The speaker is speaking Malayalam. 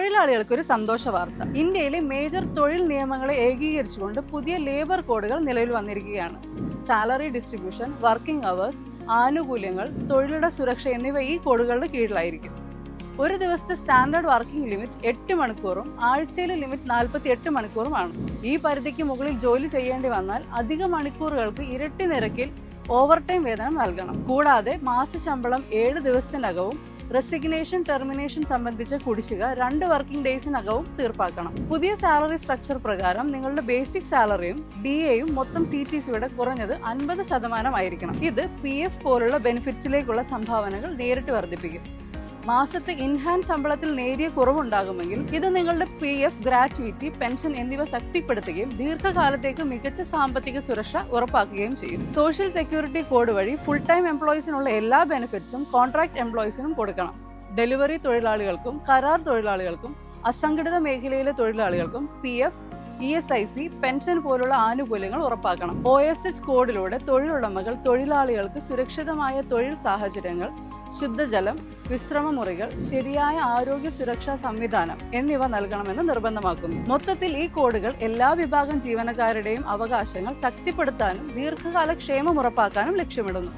തൊഴിലാളികൾക്ക് ഒരു സന്തോഷ വാർത്ത. ഇന്ത്യയിലെ മേജർ തൊഴിൽ നിയമങ്ങളെ ഏകീകരിച്ചുകൊണ്ട് പുതിയ ലേബർ കോഡുകൾ നിലവിൽ വന്നിരിക്കുകയാണ്. സാലറി ഡിസ്ട്രിബ്യൂഷൻ വർക്കിംഗ് അവേഴ്സ് ആനുകൂല്യങ്ങൾ തൊഴിലുടെ സുരക്ഷ എന്നിവ ഈ കോഡുകളുടെ കീഴിലായിരിക്കും. ഒരു ദിവസത്തെ സ്റ്റാൻഡേർഡ് വർക്കിംഗ് ലിമിറ്റ് എട്ട് മണിക്കൂറും ആഴ്ചയിലെ ലിമിറ്റ് നാൽപ്പത്തി എട്ട് മണിക്കൂറുമാണ്. ഈ പരിധിക്ക് മുകളിൽ ജോലി ചെയ്യേണ്ടി വന്നാൽ അധിക മണിക്കൂറുകൾക്ക് ഇരട്ടി നിരക്കിൽ ഓവർ ടൈം വേതനം നൽകണം. കൂടാതെ മാസ ശമ്പളം ഏഴ് ദിവസത്തിനകവും റെസിഗ്നേഷൻ ടെർമിനേഷൻ സംബന്ധിച്ച കുടിശ്ശിക രണ്ട് വർക്കിംഗ് ഡേയ്സിനകവും തീർപ്പാക്കണം. പുതിയ സാലറി സ്ട്രക്ചർ പ്രകാരം നിങ്ങളുടെ ബേസിക് സാലറിയും ഡി എയും മൊത്തം സി ടി സിയുടെ കുറഞ്ഞത് അൻപത് ശതമാനമായിരിക്കണം ഇത് പി എഫ് പോലുള്ള ബെനിഫിറ്റ്സിലേക്കുള്ള സംഭാവനകൾ നേരിട്ട് വർദ്ധിപ്പിക്കും. മാസത്തെ ഇൻഹാൻസ് ശമ്പളത്തിൽ നേരിയ കുറവുണ്ടാകുമെങ്കിൽ ഇത് നിങ്ങളുടെ പി എഫ് ഗ്രാറ്റുവിറ്റി പെൻഷൻ എന്നിവ ശക്തിപ്പെടുത്തുകയും ദീർഘകാലത്തേക്ക് മികച്ച സാമ്പത്തിക സുരക്ഷ ഉറപ്പാക്കുകയും ചെയ്യും. സോഷ്യൽ സെക്യൂരിറ്റി കോഡ് വഴി ഫുൾ ടൈം എംപ്ലോയീസിനുള്ള എല്ലാ ബെനിഫിറ്റ്സും കോൺട്രാക്ട് എംപ്ലോയീസിനും കൊടുക്കണം. ഡെലിവറി തൊഴിലാളികൾക്കും കരാർ തൊഴിലാളികൾക്കും അസംഘടിത മേഖലയിലെ തൊഴിലാളികൾക്കും P F E S I C pension പോലുള്ള ആനുകൂല്യങ്ങൾ ഉറപ്പാക്കണം. ഒ എസ് എച്ച് കോഡിലൂടെ തൊഴിലുടമകൾ തൊഴിലാളികൾക്ക് സുരക്ഷിതമായ തൊഴിൽ സാഹചര്യങ്ങൾ ശുദ്ധജലം വിശ്രമമുറികൾ ശരിയായ ആരോഗ്യ സുരക്ഷാ സംവിധാനം എന്നിവ നൽകണമെന്ന് നിർബന്ധമാക്കുന്നു. മൊത്തത്തിൽ ഈ കോഡുകൾ എല്ലാ വിഭാഗം ജീവനക്കാരുടെയും അവകാശങ്ങൾ ശക്തിപ്പെടുത്താനും ദീർഘകാല ക്ഷേമം ഉറപ്പാക്കാനും ലക്ഷ്യമിടുന്നു.